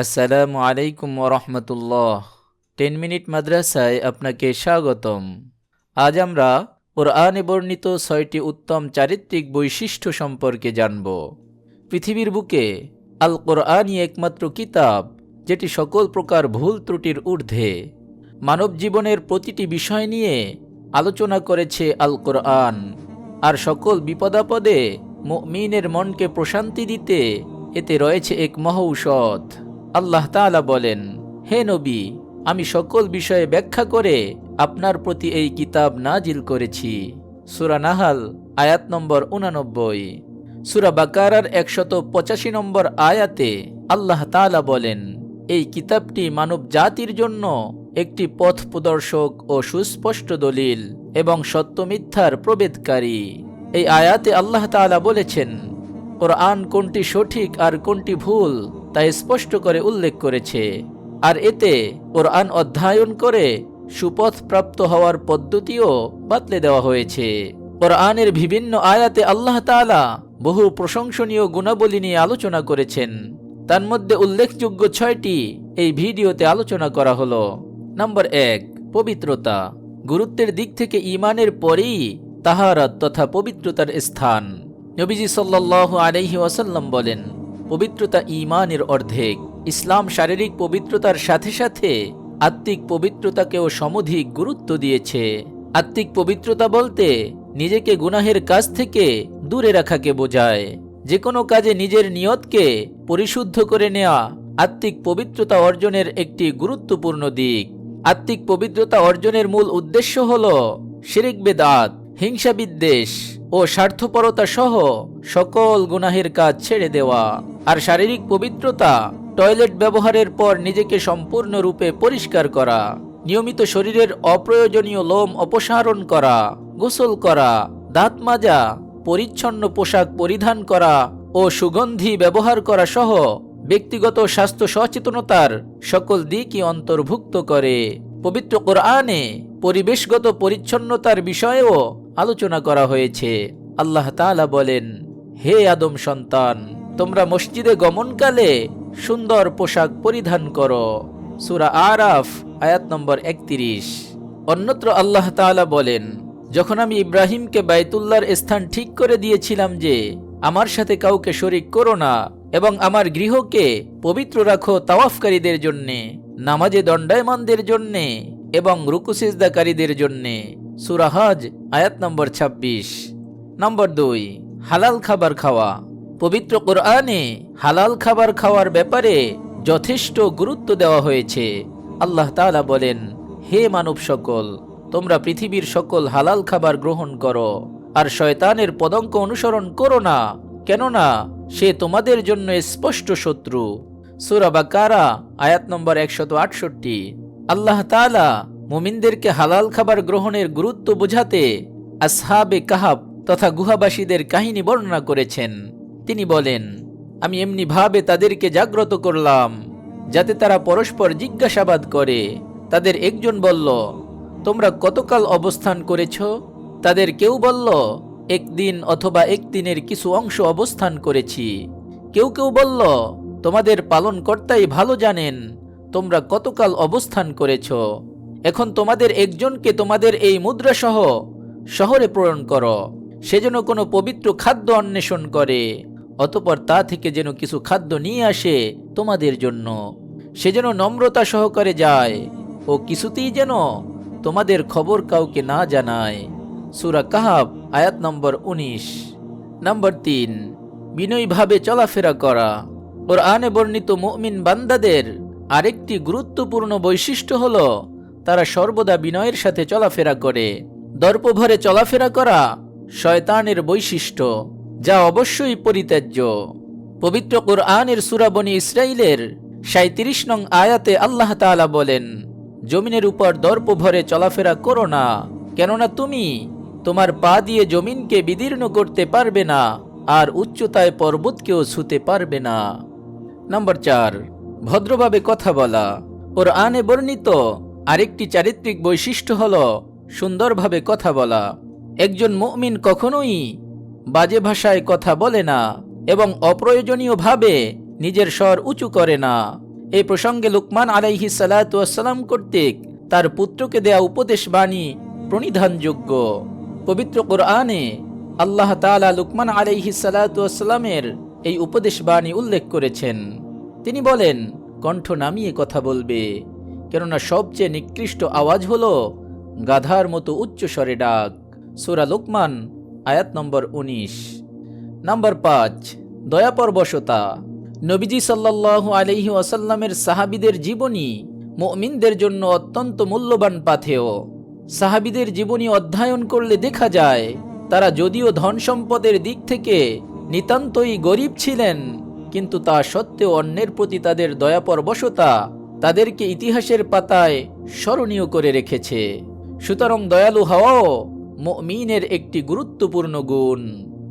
আসসালামু আলাইকুম রহমতুল্লাহ ten minute মাদ্রাসায় আপনাকে স্বাগতম। আজ আমরা কোরআনে বর্ণিত ছয়টি উত্তম চারিত্রিক বৈশিষ্ট্য সম্পর্কে জানব। পৃথিবীর বুকে আল কোরআনই একমাত্র কিতাব, যেটি সকল প্রকার ভুল ত্রুটির ঊর্ধ্বে। মানব জীবনের প্রতিটি বিষয় নিয়ে আলোচনা করেছে আল কোরআন আর সকল বিপদাপদে মুমিনের মনকে প্রশান্তি দিতে এতে রয়েছে এক মহৌষধ। আল্লাহ তাআলা বলেন, হে নবী, আমি সকল বিষয়ে ব্যাখ্যা করে আপনার প্রতি এই কিতাব নাজিল করেছি। সুরা নাহাল, আয়াত নম্বর উনানব্বই। সুরা বাকারার একশত পঁচাশি নম্বর আয়াতে আল্লাহ তাআলা বলেন, এই কিতাবটি মানব জাতির জন্য একটি পথ প্রদর্শক ও সুস্পষ্ট দলিল এবং সত্য মিথ্যার প্রবেদকারী। এই আয়াতে আল্লাহ তাআলা বলেছেন, কোরআন কোনটি সঠিক আর কোনটি ভুল তা স্পষ্ট করে উল্লেখ করেছে, আর এতে কোরআন অধ্যয়ন করে সুপথ প্রাপ্ত হওয়ার পদ্ধতিও বাতলে দেওয়া হয়েছে। কোরআনের বিভিন্ন আয়াতে আল্লাহ তাআলা বহু প্রশংসনীয় গুণাবলী নিয়ে আলোচনা করেছেন। তার মধ্যে উল্লেখযোগ্য ছয়টি এই ভিডিওতে আলোচনা করা হলো। নম্বর এক, পবিত্রতা। গুরুত্বের দিক থেকে ইমানের পরেই তাহারাত তথা পবিত্রতার স্থান। নবীজি সাল্লাহ আলহি ওয়াসাল্লাম বলেন পবিত্রতা ইমানের অর্ধেক, ইসলাম শারীরিক পবিত্রতার সাথে সাথে আত্মিক পবিত্রতাকেও সমধিক গুরুত্ব দিয়েছে। আত্মিক পবিত্রতা বলতে নিজেকে গুনাহের কাজ থেকে দূরে রাখাকে বোঝায়। যে কোনো কাজে নিজের নিয়তকে পরিশুদ্ধ করে নেওয়া আত্মিক পবিত্রতা অর্জনের একটি গুরুত্বপূর্ণ দিক। আত্মিক পবিত্রতা অর্জনের মূল উদ্দেশ্য হল শিরিক বেদাত, হিংসা বিদ্বেষ ও স্বার্থপরতা সহ সকল গুনাহের কাজ ছেড়ে দেওয়া। আর শারীরিক পবিত্রতা টয়লেট ব্যবহারের পর নিজেকে সম্পূর্ণরূপে পরিষ্কার করা, নিয়মিত শরীরের অপ্রয়োজনীয় লোম অপসারণ করা, গোসল করা, দাঁত মাজা, পরিচ্ছন্ন পোশাক পরিধান করা ও সুগন্ধি ব্যবহার করা সহ ব্যক্তিগত স্বাস্থ্য সচেতনতার সকল দিকই অন্তর্ভুক্ত করে। পবিত্র কোরআনে পরিবেশগত পরিচ্ছন্নতার বিষয়েও আলোচনা করা হয়েছে। আল্লাহ তাআলা বলেন, হে আদম সন্তান তোমরা মসজিদে গমনকালে সুন্দর পোশাক পরিধান করো। সুরা আরাফ, আয়াত নম্বর একত্রিশ। অন্যত্র আল্লাহ তাআলা বলেন, যখন আমি ইব্রাহিমকে বাইতুল্লাহর স্থান ঠিক করে দিয়েছিলাম যে, আমার সাথে কাউকে শরিক করো না এবং আমার গৃহকে পবিত্র রাখো তাওয়াফকারীদের জন্যে, নামাজে দণ্ডায়মানদের জন্যে এবং রুকুসিজদাকারীদের জন্যে। সুরাহাজ আয়াত নম্বর ২৬ নম্বর দুই, হালাল খাবার খাওয়া। পবিত্র কোরআনে হালাল খাবার খাওয়ার ব্যাপারে যথেষ্ট গুরুত্ব দেওয়া হয়েছে। আল্লাহ তাআলা বলেন, হে মানব সকল, তোমরা পৃথিবীর সকল হালাল খাবার গ্রহণ করো, আর শয়তানের পদঙ্ক অনুসরণ করো না, কেননা সে তোমাদের জন্য স্পষ্ট শত্রু। সুরা বা কারা আয়াত নম্বর একশত আটষট্টি। আল্লাহ তাআলা মুমিনদেরকে হালাল খাবার গ্রহণের গুরুত্ব বোঝাতে আসহাবে কাহাব তথা গুহাবাসীদের কাহিনী বর্ণনা করেছেন। তিনি বলেন, আমি এমনি ভাবে তাদেরকে জাগ্রত করলাম, যাতে তারা পরস্পর জিজ্ঞাসাবাদ করে। তাদের একজন বলল, তোমরা কতকাল অবস্থান করেছ? তাদের কেউ বলল, একদিন অথবা একদিনের কিছু অংশ অবস্থান করেছি। কেউ কেউ বলল, তোমাদের পালনকর্তাই ভালো জানেন, তোমরা কতকাল অবস্থান করেছ? এখন তোমাদের একজনকে তোমাদের এই মুদ্রাসহ শহরে প্রেরণ করো। সে যেন কোনো পবিত্র খাদ্য অন্বেষণ করে। অতপর তা থেকে যেন কিছু খাদ্য নিয়ে আসে তোমাদের জন্য। সে যেন নম্রতা সহকারে যায় ও কিছুতেই যেন তোমাদের খবর কাউকে না জানায়। সুরা কাহাব, আয়াত নম্বর ১৯ নম্বর তিন, বিনয়ীভাবে চলাফেরা করা। ওর আনে বর্ণিত মুমিন বান্দাদের আরেকটি গুরুত্বপূর্ণ বৈশিষ্ট্য হল, তারা সর্বদা বিনয়ের সাথে চলাফেরা করে। দর্পভরে চলাফেরা করা শয়তানের বৈশিষ্ট্য। যা অবশ্যই পরিত্যাজ্য। পবিত্র কোরআনের সুরাবনী ইসরায়েলের সাঁত্রিশ নং আয়াতে আল্লাহ তাআলা বলেন, জমিনের উপর দর্প ভরে চলাফেরা করো না, কেননা তুমি তোমার পা দিয়ে জমিনকে বিদীর্ণ করতে পারবে না, আর উচ্চতায় পর্বতকেও ছুতে পারবে না। নম্বর চার, ভদ্রভাবে কথা বলা। ওর আনে বর্ণিত আরেকটি চারিত্রিক বৈশিষ্ট্য হল সুন্দরভাবে কথা বলা। একজন মুমিন কখনোই বাজে ভাষায় কথা বলে না এবং অপ্রয়োজনীয়ভাবে নিজের স্বর উঁচু করে না। এই প্রসঙ্গে লুকমান আলাইহি সালাতাম কর্তৃক তার পুত্রকে দেয়া উপদেশ বাণী প্রণিধানযোগ্য। পবিত্র কোরআনে আল্লাহ তাআলা লুকমান আলাইহি সালাতামের এই উপদেশ বাণী উল্লেখ করেছেন। তিনি বলেন, কণ্ঠ নামিয়ে কথা বলবে, কেননা সবচেয়ে নিকৃষ্ট আওয়াজ হল গাধার মতো উচ্চ স্বরে ডাক। সুরা লুকমান আয়াত নম্বর উনিশ। নম্বর পাঁচ, দয়াপরবশতা, নবীজি সাল্লাল্লাহু আলাইহি ওয়াসাল্লামের সাহাবিদের জীবনী মুমিনদের জন্য অত্যন্ত মূল্যবান পাথেয়। সাহাবিদের জীবনী অধ্যয়ন করলে দেখা যায়, তারা যদিও ধন সম্পদের দিক থেকে নিতান্তই গরিব ছিলেন, কিন্তু তা সত্ত্বেও অন্যের প্রতি তাদের দয়াপরবশতা তাদেরকে ইতিহাসের পাতায় স্মরণীয় করে রেখেছে। সুতরাং দয়ালু হওয়াও মুমিনের একটি গুরুত্বপূর্ণ গুণ।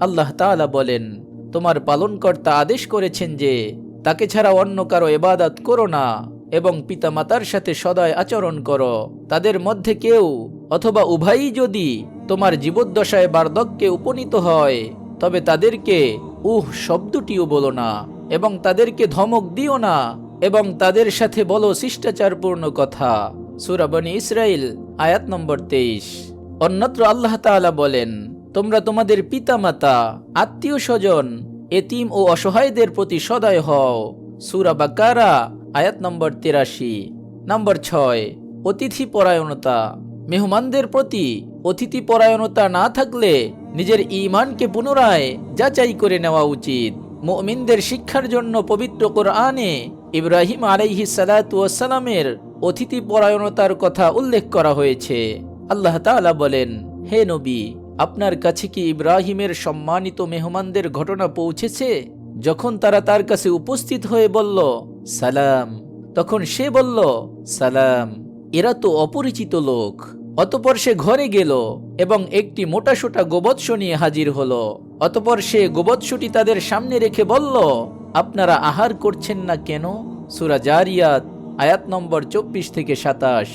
আল্লাহ তাআলা বলেন, তোমার পালনকর্তা আদেশ করেছেন যে, তাকে ছাড়া অন্য কারও এবাদত করো না এবং পিতামাতার সাথে সদয় আচরণ করো। তাদের মধ্যে কেউ অথবা উভয়ই যদি তোমার জীবদ্দশায় বার্ধক্যে উপনীত হয়, তবে তাদেরকে উহ শব্দটিও বলো না এবং তাদেরকে ধমক দিও না এবং তাদের সাথে বলো শিষ্টাচারপূর্ণ কথা। সুরাবনী ইসরাইল আয়াত নম্বর তেইশ। অন্যত্র আল্লাহ তাআলা বলেন, তোমরা তোমাদের পিতামাতা, আত্মীয় স্বজন, এতিম ও অসহায়দের প্রতি সদয় হও। সুরা বাকারা, আয়াত নম্বর তিরাশি। নম্বর ছয়, অতিথি পরায়ণতা। মেহমানদের প্রতি অতিথি পরায়ণতা না থাকলে নিজের ঈমানকে পুনরায় যাচাই করে নেওয়া উচিত। মুমিনদের শিক্ষার জন্য পবিত্র কোরআনে ইব্রাহিম আলাইহি সালামের অতিথি পরায়ণতার কথা উল্লেখ করা হয়েছে। আল্লাহ তাআলা বলেন, হে নবী, আপনার কাছে কি ইব্রাহিমের সম্মানিত মেহমানদের ঘটনা পৌঁছেছে? যখন তারা তার কাছে উপস্থিত হয়ে বলল, সালাম। তখন সে বলল, সালাম। এরা তো অপরিচিত লোক। অতপর সে ঘরে গেল এবং একটি মোটাসোটা গোবৎস নিয়ে হাজির হলো। অতপর সে গোবৎসটি তাদের সামনে রেখে বলল, আপনারা আহার করছেন না কেন? সুরা জারিয়াত, আয়াত নম্বর চব্বিশ থেকে সাতাশ।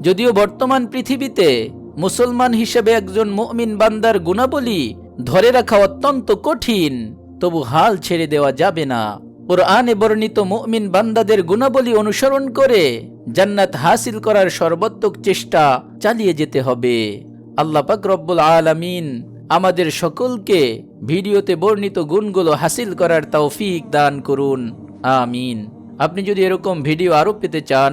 যদিও বর্তমান পৃথিবীতে মুসলমান হিসেবে একজন মুমিন বান্দার গুণাবলী ধরে রাখা অত্যন্ত কঠিন, তবু হাল ছেড়ে দেওয়া যাবে না। কোরআনে বর্ণিত মুমিন বান্দাদের গুণাবলী অনুসরণ করে জান্নাত হাসিল করার সর্বোত্তক চেষ্টা চালিয়ে যেতে হবে। আল্লাহ পাক রব্বুল আলামিন আমাদের সকলকে ভিডিওতে বর্ণিত গুণগুলো হাসিল করার তৌফিক দান করুন। আমিন। আপনি যদি এরকম ভিডিও আরও পেতে চান